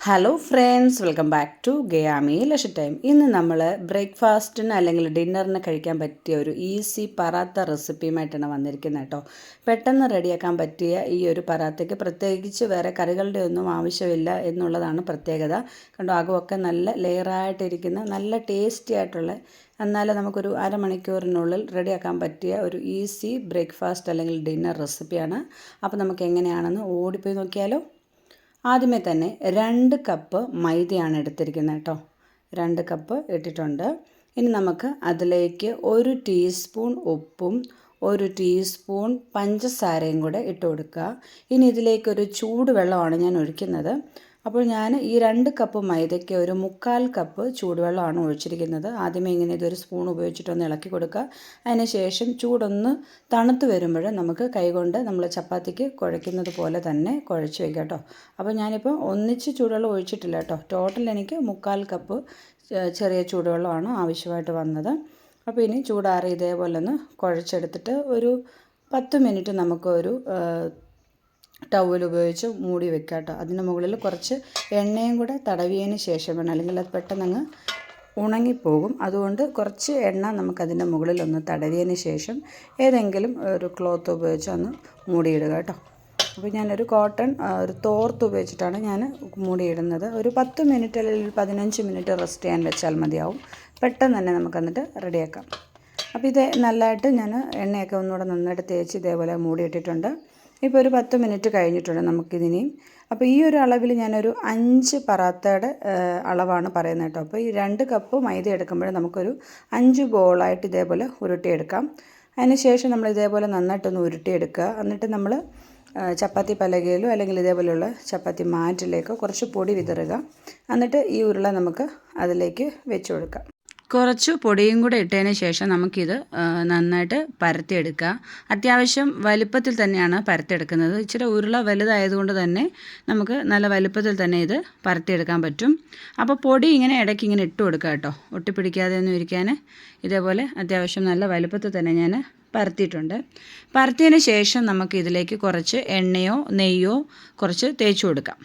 Hello friends welcome back to ഗയാമി ലഷ time ഇന്ന് നമ്മൾ ബ്രേക്ക്ഫാസ്റ്റിന് അല്ലെങ്കിൽ ഡിന്നറിന് കഴിക്കാൻ പറ്റിയ ഒരു ഈസി പറാത്ത റെസിപ്പിയുമായിട്ടാണ് വന്നിരിക്കുന്നത് കേട്ടോ. പെട്ടെന്ന് റെഡിയാക്കാൻ പറ്റിയ ഈ ഒരു പറാത്തയ്ക്ക് പ്രത്യേകിച്ച് വേറെ കറികളുടെ ഒന്നും ആവശ്യമില്ല എന്നുള്ളതാണ് പ്രത്യേകത. കണ്ടോ അകമൊക്കെ നല്ല ലെയറായിട്ടിരിക്കുന്ന നല്ല ടേസ്റ്റി ആയിട്ടുള്ള എന്നാലേ നമുക്കൊരു അരമണിക്കൂറിനുള്ളിൽ റെഡിയാക്കാൻ പറ്റിയ ഒരു ഈസി ബ്രേക്ക്ഫാസ്റ്റ് അല്ലെങ്കിൽ ഡിന്നർ റെസിപ്പിയാണ് അപ്പോൾ നമുക്ക് എങ്ങനെയാണെന്ന് ഓടിപ്പോയി നോക്കിയാലോ. ആദ്യമേ തന്നെ രണ്ട് കപ്പ് മൈദയാണ് എടുത്തിരിക്കുന്നത് കേട്ടോ. രണ്ട് കപ്പ് ഇട്ടിട്ടുണ്ട്. ഇനി നമുക്ക് അതിലേക്ക് ഒരു ടീസ്പൂൺ ഉപ്പും ഒരു ടീസ്പൂൺ പഞ്ചസാരയും കൂടെ ഇട്ട് കൊടുക്കുക. ഇനി ഇതിലേക്കൊരു ചൂടുവെള്ളമാണ് ഞാൻ ഒഴിക്കുന്നത്. അപ്പോൾ ഞാൻ ഈ രണ്ട് കപ്പ് മൈദയ്ക്ക് ഒരു മുക്കാൽ കപ്പ് ചൂടുവെള്ളമാണ് ഒഴിച്ചിരിക്കുന്നത്. ആദ്യമേ ഇങ്ങനെ ഇതൊരു സ്പൂൺ ഉപയോഗിച്ചിട്ടൊന്ന് ഇളക്കി കൊടുക്കുക. അതിന് ശേഷം ചൂടൊന്ന് തണുത്ത് വരുമ്പോൾ നമുക്ക് കൈകൊണ്ട് നമ്മൾ ചപ്പാത്തിക്ക് കുഴയ്ക്കുന്നത് പോലെ തന്നെ കുഴച്ച് വയ്ക്കാം കേട്ടോ. അപ്പോൾ ഞാനിപ്പോൾ ഒന്നിച്ച് ചൂടുവെള്ളം ഒഴിച്ചിട്ടില്ല കേട്ടോ. ടോട്ടൽ എനിക്ക് മുക്കാൽ കപ്പ് ചെറിയ ചൂടുവെള്ളമാണ് ആവശ്യമായിട്ട് വന്നത്. അപ്പോൾ ഇനി ചൂടാറി ഇതേപോലെ ഒന്ന് കുഴച്ചെടുത്തിട്ട് ഒരു പത്ത് മിനിറ്റ് നമുക്കൊരു ടവൽ ഉപയോഗിച്ച് മൂടി വെക്കുക കേട്ടോ അതിന് മുകളിൽ കുറച്ച് എണ്ണയും കൂടെ തടവിയതിന് ശേഷം വേണം. അല്ലെങ്കിൽ അത് പെട്ടെന്ന് ഉണങ്ങിപ്പോകും. അതുകൊണ്ട് കുറച്ച് എണ്ണ നമുക്കതിന്റെ മുകളിൽ ഒന്ന് തടവിയതിന് ശേഷം ഏതെങ്കിലും ഒരു ക്ലോത്ത് ഉപയോഗിച്ച് ഒന്ന് മൂടിയിടുക കേട്ടോ. അപ്പോൾ ഞാനൊരു കോട്ടൺ ഒരു തോർത്ത് ഉപയോഗിച്ചിട്ടാണ് ഞാൻ മൂടിയിടുന്നത്. ഒരു പത്ത് മിനിറ്റ് അല്ലെങ്കിൽ പതിനഞ്ച് മിനിറ്റ് റെസ്റ്റ് ചെയ്യാൻ വെച്ചാൽ മതിയാവും. പെട്ടെന്ന് തന്നെ നമുക്ക് എന്നിട്ട് റെഡിയാക്കാം അപ്പോൾ ഇത് നല്ലതായിട്ട് ഞാൻ എണ്ണയൊക്കെ ഒന്നുകൂടെ നന്നായിട്ട് തേച്ച് ഇതേപോലെ മൂടിയിട്ടിട്ടുണ്ട്. ഇപ്പോൾ ഒരു പത്ത് മിനിറ്റ് കഴിഞ്ഞിട്ടുണ്ട് നമുക്കിതിനെയും അപ്പോൾ ഈ ഒരു അളവിൽ ഞാനൊരു അഞ്ച് പറാത്തയുടെ അളവാണ് പറയുന്നത് കേട്ടോ. അപ്പോൾ ഈ രണ്ട് കപ്പ് മൈദ എടുക്കുമ്പോൾ നമുക്കൊരു അഞ്ച് ബോളായിട്ട് ഇതേപോലെ ഉരുട്ടിയെടുക്കാം. അതിന് ശേഷം നമ്മൾ ഇതേപോലെ നന്നായിട്ടൊന്ന് ഉരുട്ടിയെടുക്കുക. എന്നിട്ട് നമ്മൾ ചപ്പാത്തി പലകയിലോ അല്ലെങ്കിൽ ഇതേപോലെയുള്ള ചപ്പാത്തി മാറ്റിലേക്കോ കുറച്ച് പൊടി വിതറുക. എന്നിട്ട് ഈ ഉരുള നമുക്ക് അതിലേക്ക് വെച്ച് കൊടുക്കാം. കുറച്ച് പൊടിയും കൂടെ ഇട്ടതിന് ശേഷം നമുക്കിത് നന്നായിട്ട് പരത്തിയെടുക്കുക. അത്യാവശ്യം വലുപ്പത്തിൽ തന്നെയാണ് പരത്തിയെടുക്കുന്നത്. ഇച്ചിരി ഉരുള വലുതായതുകൊണ്ട് തന്നെ നമുക്ക് നല്ല വലുപ്പത്തിൽ തന്നെ ഇത് പരത്തിയെടുക്കാൻ പറ്റും. അപ്പോൾ പൊടി ഇങ്ങനെ ഇടയ്ക്ക് ഇങ്ങനെ ഇട്ട് കൊടുക്കുക കേട്ടോ. ഒട്ടിപ്പിടിക്കാതെ ഒന്നും ഇരിക്കാൻ. ഇതേപോലെ അത്യാവശ്യം നല്ല വലുപ്പത്തിൽ തന്നെ ഞാൻ പരത്തിയിട്ടുണ്ട്. പരത്തിയതിന് ശേഷം നമുക്ക് ഇതിലേക്ക് കുറച്ച് എണ്ണയോ നെയ്യോ കുറച്ച് തേച്ച് കൊടുക്കാം.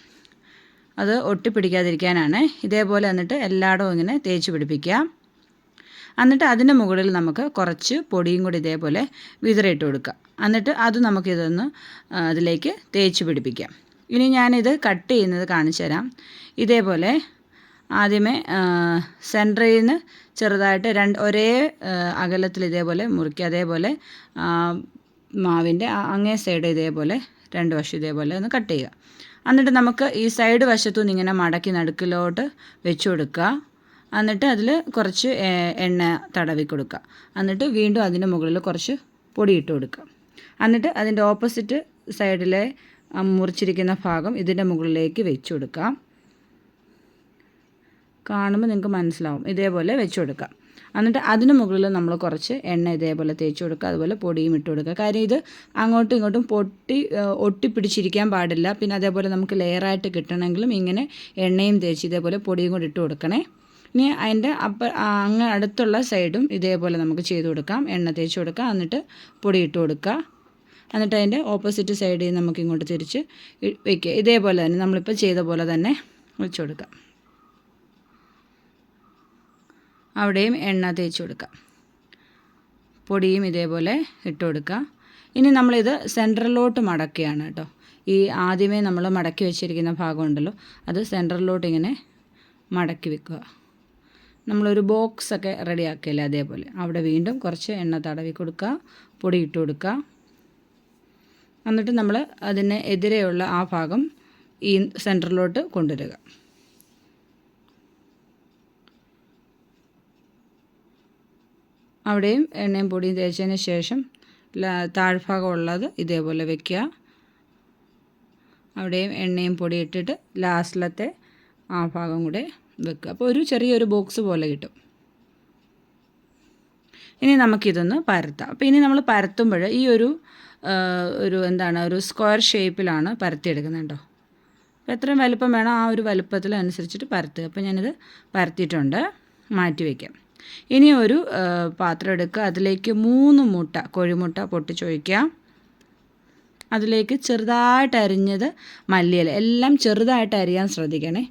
അത് ഒട്ടിപ്പിടിക്കാതിരിക്കാനാണ്. ഇതേപോലെ എന്നിട്ട് എല്ലായിടവും ഇങ്ങനെ തേച്ച് പിടിപ്പിക്കുക. എന്നിട്ട് അതിന് മുകളിൽ നമുക്ക് കുറച്ച് പൊടിയും കൂടി ഇതേപോലെ വിതറിയിട്ട് കൊടുക്കുക. എന്നിട്ട് അത് നമുക്കിതൊന്ന് അതിലേക്ക് തേച്ച് പിടിപ്പിക്കാം. ഇനി ഞാനിത് കട്ട് ചെയ്യുന്നത് കാണിച്ചു തരാം. ഇതേപോലെ ആദ്യമേ സെന്ററിൽ നിന്ന് ചെറുതായിട്ട് രണ്ട് ഒരേ അകലത്തിൽ ഇതേപോലെ മുറുക്കി അതേപോലെ മാവിന്റെ അങ്ങേ സൈഡ് ഇതേപോലെ രണ്ട് വശം ഇതേപോലെ ഒന്ന് കട്ട് ചെയ്യുക. എന്നിട്ട് നമുക്ക് ഈ സൈഡ് വശത്തുനിന്ന് ഇങ്ങനെ മടക്കി നടുക്കിലോട്ട് വെച്ച് കൊടുക്കുക. എന്നിട്ട് അതിൽ കുറച്ച് എണ്ണ തടവി കൊടുക്കുക. എന്നിട്ട് വീണ്ടും അതിന്റെ മുകളിൽ കുറച്ച് പൊടി ഇട്ട് കൊടുക്കുക. എന്നിട്ട് അതിന്റെ ഓപ്പോസിറ്റ് സൈഡിലെ മുറിച്ചിരിക്കുന്ന ഭാഗം ഇതിന്റെ മുകളിലേക്ക് വെച്ച് കൊടുക്കുക. കാണുമ്പോൾ നിങ്ങൾക്ക് മനസ്സിലാവും. ഇതേപോലെ വെച്ച് കൊടുക്കുക. എന്നിട്ട് അതിന് മുകളിൽ നമ്മൾ കുറച്ച് എണ്ണ ഇതേപോലെ തേച്ച് കൊടുക്കുക. അതുപോലെ പൊടിയും ഇട്ട് കൊടുക്കുക. കാര്യം ഇത് അങ്ങോട്ടും ഇങ്ങോട്ടും പൊട്ടി ഒട്ടിപ്പിടിച്ചിരിക്കാൻ പാടില്ല. പിന്നെ അതേപോലെ നമുക്ക് ലെയറായിട്ട് കിട്ടണമെങ്കിലും ഇങ്ങനെ എണ്ണയും തേച്ച് ഇതേപോലെ പൊടിയും കൂടി ഇട്ട് കൊടുക്കണേ. ഇനി അതിന്റെ അപ്പ അങ്ങ് അടുത്തുള്ള സൈഡും ഇതേപോലെ നമുക്ക് ചെയ്ത് കൊടുക്കാം. എണ്ണ തേച്ച് കൊടുക്കാം എന്നിട്ട് പൊടി ഇട്ട് കൊടുക്കുക. എന്നിട്ട് അതിന്റെ ഓപ്പോസിറ്റ് സൈഡിൽ നമുക്ക് ഇങ്ങോട്ട് തിരിച്ച് വയ്ക്കുക ഇതേപോലെ തന്നെ നമ്മളിപ്പോൾ ചെയ്ത പോലെ തന്നെ വെച്ച് കൊടുക്കാം. അവിടെയും എണ്ണ തേച്ച് കൊടുക്കാം. പൊടിയും ഇതേപോലെ ഇട്ട് കൊടുക്കുക. ഇനി നമ്മളിത് സെന്ററിലോട്ട് മടക്കുകയാണ് കേട്ടോ. ഈ ആദ്യമേ നമ്മൾ മടക്കി വെച്ചിരിക്കുന്ന ഭാഗമുണ്ടല്ലോ അത് സെന്ററിലോട്ട് ഇങ്ങനെ മടക്കി വെക്കുക. നമ്മളൊരു ബോക്സൊക്കെ റെഡിയാക്കിയല്ലേ അതേപോലെ. അവിടെ വീണ്ടും കുറച്ച് എണ്ണ തടവി കൊടുക്കുക പൊടി ഇട്ട് കൊടുക്കുക. എന്നിട്ട് നമ്മൾ അതിന് എതിരെയുള്ള ആ ഭാഗം ഈ സെന്ററിലോട്ട് കൊണ്ടുവരിക. അവിടെയും എണ്ണയും പൊടിയും തേച്ചതിന് ശേഷം താഴ്ഭാഗം ഉള്ളത് ഇതേപോലെ വെക്കുക. അവിടെയും എണ്ണയും പൊടി ഇട്ടിട്ട് ലാസ്റ്റിലത്തെ ആ ഭാഗം കൂടെ വെക്കുക. അപ്പോൾ ഒരു ചെറിയൊരു ബോക്സ് പോലെ കിട്ടും. ഇനി നമുക്കിതൊന്ന് പരത്താം. അപ്പോൾ ഇനി നമ്മൾ പരത്തുമ്പോൾ ഈ ഒരു ഒരു എന്താണ് ഒരു സ്ക്വയർ ഷേപ്പിലാണ് പരത്തിയെടുക്കുന്നുണ്ടോ അപ്പോൾ എത്രയും വലുപ്പം വേണം ആ ഒരു വലുപ്പത്തിൽ അനുസരിച്ചിട്ട് പരത്തുക. അപ്പോൾ ഞാനിത് പരത്തിയിട്ടുണ്ട്. മാറ്റി വയ്ക്കാം. ഇനി ഒരു പാത്രം എടുക്കുക. അതിലേക്ക് മൂന്ന് മുട്ട കോഴിമുട്ട പൊട്ടിച്ചൊഴിക്കുക. അതിലേക്ക് ചെറുതായിട്ട് അരിഞ്ഞത് മല്ലിയില. എല്ലാം ചെറുതായിട്ട് അരിയാൻ ശ്രദ്ധിക്കണേ.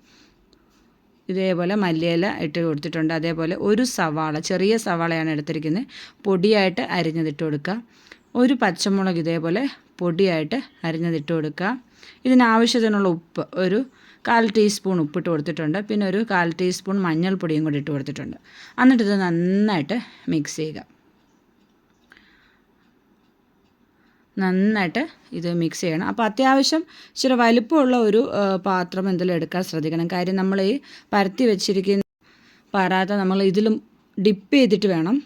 ഇതേപോലെ മല്ലിയില ഇട്ട് കൊടുത്തിട്ടുണ്ട്. അതേപോലെ ഒരു സവാള ചെറിയ സവാളയാണ് എടുത്തിരിക്കുന്നത്. പൊടിയായിട്ട് അരിഞ്ഞതിട്ട് കൊടുക്കുക. ഒരു പച്ചമുളക് ഇതേപോലെ പൊടിയായിട്ട് അരിഞ്ഞതിട്ട് കൊടുക്കുക. ഇതിനാവശ്യത്തിനുള്ള ഉപ്പ് ഒരു കാൽ ടീസ്പൂൺ ഉപ്പിട്ട് കൊടുത്തിട്ടുണ്ട്. പിന്നെ ഒരു കാൽ ടീസ്പൂൺ മഞ്ഞൾപ്പൊടിയും കൂടി ഇട്ട് കൊടുത്തിട്ടുണ്ട്. എന്നിട്ട് ഇത് നന്നായിട്ട് മിക്സ് ചെയ്യുക. നന്നായിട്ട് ഇത് മിക്സ് ചെയ്യണം. അപ്പോൾ അത്യാവശ്യം ഇച്ചിരി വലുപ്പമുള്ള ഒരു പാത്രം എന്തെങ്കിലും എടുക്കാൻ ശ്രദ്ധിക്കണം. കാര്യം നമ്മൾ ഈ പരത്തി വെച്ചിരിക്കുന്ന പറാത്ത നമ്മൾ ഇതിലും ഡിപ്പ് ചെയ്തിട്ട് വേണം.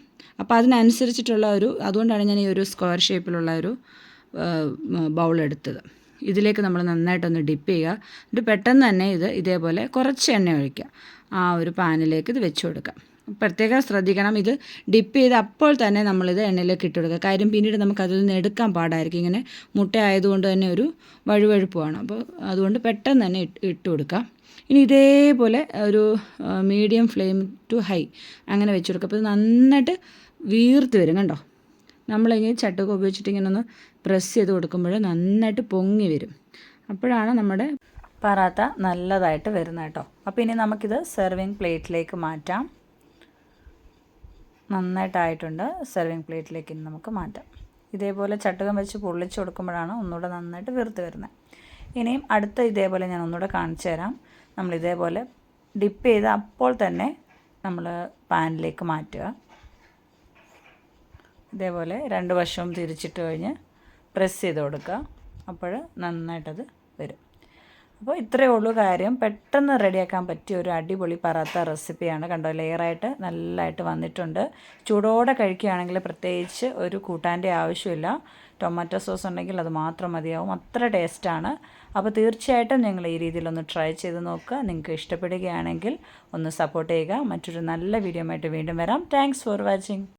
അപ്പോൾ അതിനനുസരിച്ചിട്ടുള്ള ഒരു അതുകൊണ്ടാണ് ഞാൻ ഈ ഒരു സ്ക്വയർ ഷേപ്പിലുള്ള ഒരു ബൗൾ എടുത്തത്. ഇതിലേക്ക് നമ്മൾ നന്നായിട്ടൊന്ന് ഡിപ്പ് ചെയ്യുക. എന്നിട്ട് പെട്ടെന്ന് തന്നെ ഇത് ഇതേപോലെ കുറച്ച് എണ്ണ ഒഴിക്കുക. ആ ഒരു പാനിലേക്ക് ഇത് വെച്ച് കൊടുക്കുക. പ്രത്യേകം ശ്രദ്ധിക്കണം. ഇത് ഡിപ്പ് ചെയ്ത് അപ്പോൾ തന്നെ നമ്മളിത് എണ്ണയിലേക്ക് ഇട്ട് കൊടുക്കുക. കാര്യം പിന്നീട് നമുക്ക് അതിൽ നിന്ന് എടുക്കാൻ പാടായിരിക്കും. ഇങ്ങനെ മുട്ട ആയതുകൊണ്ട് തന്നെ ഒരു വഴുവഴുപ്പുമാണ്. അപ്പോൾ അതുകൊണ്ട് പെട്ടെന്ന് തന്നെ ഇട്ട് കൊടുക്കാം. ഇനി ഇതേപോലെ ഒരു മീഡിയം ഫ്ലെയിം ടു ഹൈ അങ്ങനെ വെച്ച് കൊടുക്കുക. അപ്പോൾ ഇത് നന്നായിട്ട് വീർത്ത് വരും കണ്ടോ? നമ്മളിങ്ങനെ ചട്ടൊക്കെ ഉപയോഗിച്ചിട്ട് ഇങ്ങനെ ഒന്ന് പ്രസ് ചെയ്ത് കൊടുക്കുമ്പോൾ നന്നായിട്ട് പൊങ്ങി വരും. അപ്പോഴാണ് നമ്മുടെ പറാത്ത നല്ലതായിട്ട് വരുന്നത് കേട്ടോ. അപ്പോൾ ഇനി നമുക്കിത് സെർവിങ് പ്ലേറ്റിലേക്ക് മാറ്റാം. നന്നായിട്ടായിട്ടുണ്ട്. സെർവിങ് പ്ലേറ്റിലേക്ക് ഇനി നമുക്ക് മാറ്റാം. ഇതേപോലെ ചട്ടുകം വെച്ച് പൊള്ളിച്ച് കൊടുക്കുമ്പോഴാണ് ഒന്നുകൂടെ നന്നായിട്ട് വീർത്ത് വരുന്നത്. ഇനിയും അടുത്ത ഇതേപോലെ ഞാൻ ഒന്നുകൂടെ കാണിച്ചു തരാം. നമ്മൾ ഇതേപോലെ ഡിപ്പ് ചെയ്ത് അപ്പോൾ തന്നെ നമ്മൾ പാനിലേക്ക് മാറ്റുക. ഇതേപോലെ രണ്ട് വശവും തിരിച്ചിട്ട് കഴിഞ്ഞ് പ്രസ് ചെയ്ത് കൊടുക്കുക. അപ്പോൾ നന്നായിട്ടത് വരും. അപ്പോൾ ഇത്രയേ ഉള്ളൂ കാര്യം. പെട്ടെന്ന് റെഡിയാക്കാൻ പറ്റിയ ഒരു അടിപൊളി പറാത്ത റെസിപ്പിയാണ്. കണ്ടോ ലെയറായിട്ട് നല്ലതായിട്ട് വന്നിട്ടുണ്ട്. ചൂടോടെ കഴിക്കുകയാണെങ്കിൽ പ്രത്യേകിച്ച് ഒരു കൂട്ടാന്റെ ആവശ്യമില്ല. ടൊമാറ്റോ സോസ് ഉണ്ടെങ്കിൽ അത് മാത്രം മതിയാവും. അത്ര ടേസ്റ്റാണ്. അപ്പോൾ തീർച്ചയായിട്ടും നിങ്ങൾ ഈ രീതിയിലൊന്ന് ട്രൈ ചെയ്ത് നോക്കുക. നിങ്ങൾക്ക് ഇഷ്ടപ്പെടുകയാണെങ്കിൽ ഒന്ന് സപ്പോർട്ട് ചെയ്യുക. മറ്റൊരു നല്ല വീഡിയോ ആയിട്ട് വീണ്ടും വരാം. Thanks for watching